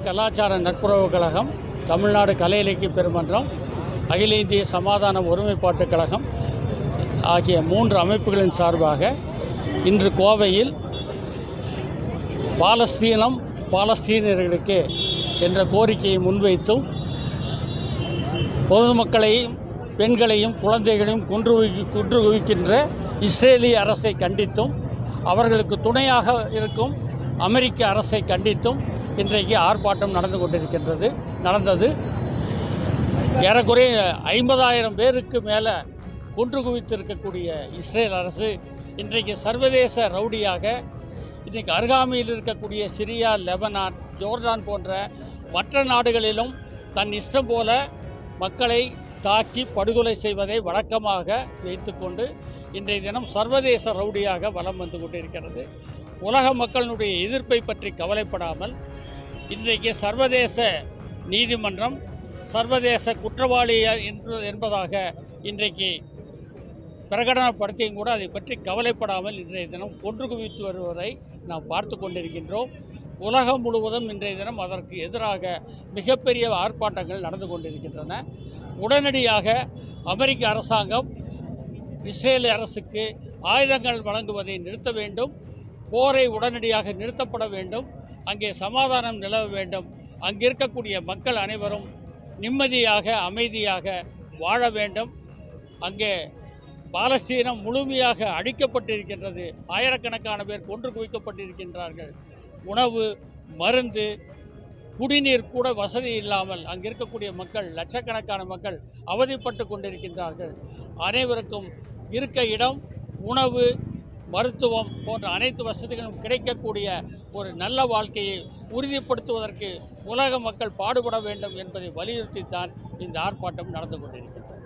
கலாச்சார நட்புறவு கழகம் தமிழ்நாடு கலை இலக்கிய பெருமன்றம் அகில இந்திய சமாதான ஒருமைப்பாட்டுக் கழகம் ஆகிய மூன்று அமைப்புகளின் சார்பாக இன்று கோவையில் பாலஸ்தீனம் பாலஸ்தீனியர்களுக்கு என்ற கோரிக்கையை முன்வைத்தும் பொதுமக்களையும் பெண்களையும் குழந்தைகளையும் குன்று குவி- கொன்று குவிக்கின்ற இஸ்ரேலிய அரசை கண்டித்தும் அவர்களுக்கு துணையாக இருக்கும் அமெரிக்க அரசை கண்டித்தும் இன்றைக்கு ஆர்ப்பாட்டம் நடந்து கொண்டிருக்கின்றது. நடந்தது. ஏறக்குறைய ஐம்பதாயிரம் பேருக்கு மேலே குன்று குவித்திருக்கக்கூடிய இஸ்ரேல் அரசு இன்றைக்கு சர்வதேச ரவுடியாக இன்றைக்கு அருகாமையில் இருக்கக்கூடிய சிரியா லெபனான் ஜோர்டான் போன்ற மற்ற நாடுகளிலும் தன் இஷ்டம் போல மக்களை தாக்கி படுகொலை செய்வதை வழக்கமாக வைத்துக்கொண்டு இன்றைய தினம் சர்வதேச ரவுடியாக வலம் வந்து கொண்டிருக்கிறது. உலக மக்களினுடைய எதிர்ப்பை பற்றி கவலைப்படாமல் இன்றைக்கு சர்வதேச நீதிமன்றம் சர்வதேச குற்றவாளி என்று என்பதாக இன்றைக்கு பிரகடனப்படுத்தியும் கூட அதை பற்றி கவலைப்படாமல் இன்றைய தினம் கொன்று குவித்து வருவதை நாம் பார்த்து கொண்டிருக்கின்றோம். உலகம் முழுவதும் இன்றைய தினம் அதற்கு எதிராக மிகப்பெரிய ஆர்ப்பாட்டங்கள் நடந்து கொண்டிருக்கின்றன. உடனடியாக அமெரிக்க அரசாங்கம் இஸ்ரேல் அரசுக்கு ஆயுதங்கள் வழங்குவதை நிறுத்த வேண்டும். போரை உடனடியாக நிறுத்தப்பட வேண்டும். அங்கே சமாதானம் நிலவ வேண்டும். அங்கே இருக்கக்கூடிய மக்கள் அனைவரும் நிம்மதியாக அமைதியாக வாழ வேண்டும். அங்கே பாலஸ்தீனம் முழுமையாக அழிக்கப்பட்டிருக்கின்றது. ஆயிரக்கணக்கான பேர் கொன்று குவிக்கப்பட்டிருக்கின்றார்கள். உணவு மருந்து குடிநீர் கூட வசதி இல்லாமல் அங்கே இருக்கக்கூடிய மக்கள் லட்சக்கணக்கான மக்கள் அவதிப்பட்டு கொண்டிருக்கின்றார்கள். அனைவருக்கும் இருக்க இடம் உணவு மருத்துவம் போன்ற அனைத்து வசதிகளும் கிடைக்கக்கூடிய ஒரு நல்ல வாழ்க்கையை உறுதிப்படுத்துவதற்கு உலக மக்கள் பாடுபட வேண்டும் என்பதை வலியுறுத்தித்தான் இந்த ஆர்ப்பாட்டம் நடந்து கொண்டிருக்கிறது